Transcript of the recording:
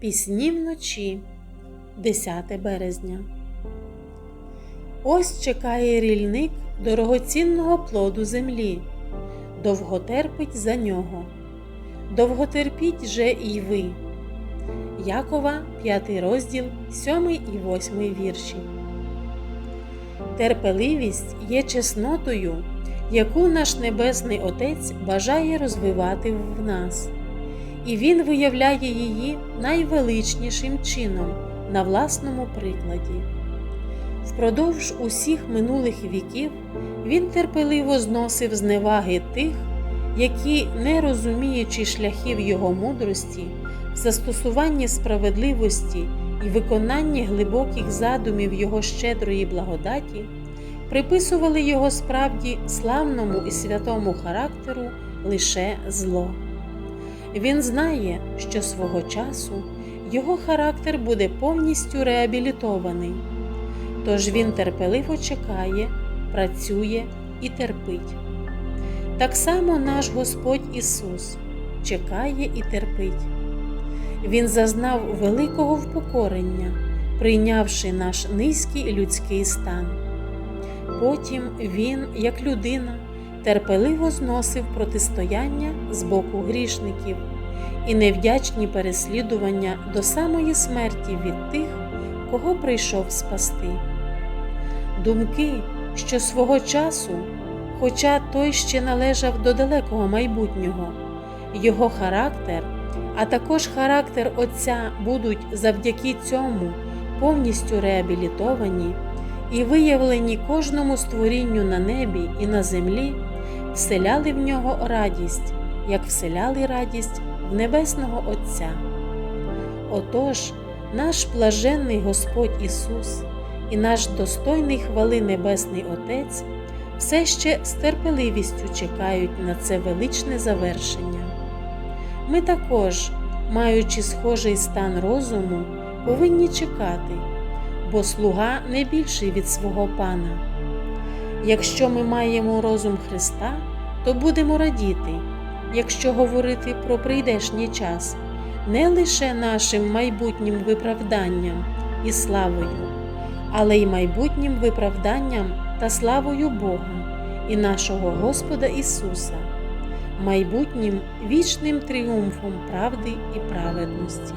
Пісні вночі, 10 березня. Ось чекає рільник дорогоцінного плоду землі, довго терпить за нього, довго терпіть же і ви. Якова, 5 розділ, 7 і 8 вірші. Терпеливість є чеснотою, яку наш Небесний Отець бажає розвивати в нас, і Він виявляє її найвеличнішим чином на власному прикладі. Впродовж усіх минулих віків він терпеливо зносив зневаги тих, які, не розуміючи шляхів його мудрості, в застосуванні справедливості і виконанні глибоких задумів його щедрої благодаті, приписували його справді славному і святому характеру лише зло. Він знає, що свого часу його характер буде повністю реабілітований. Тож він терпеливо чекає, працює і терпить. Так само наш Господь Ісус чекає і терпить. Він зазнав великого впокорення, прийнявши наш низький людський стан. Потім Він, як людина, терпеливо зносив протистояння з боку грішників і невдячні переслідування до самої смерті від тих, кого прийшов спасти. Думки, що свого часу, хоча той ще належав до далекого майбутнього, його характер, а також характер Отця будуть завдяки цьому повністю реабілітовані і виявлені кожному створінню на небі і на землі, вселяли в нього радість, як вселяли радість в Небесного Отця. Отож, наш блаженний Господь Ісус і наш достойний хвали Небесний Отець все ще з терпеливістю чекають на це величне завершення. Ми також, маючи схожий стан розуму, повинні чекати, бо слуга не більший від свого Пана. Якщо ми маємо розум Христа, то будемо радіти, якщо говорити про прийдешній час, не лише нашим майбутнім виправданням і славою але й майбутнім виправданням та славою Бога і нашого Господа Ісуса, майбутнім вічним тріумфом правди і праведності.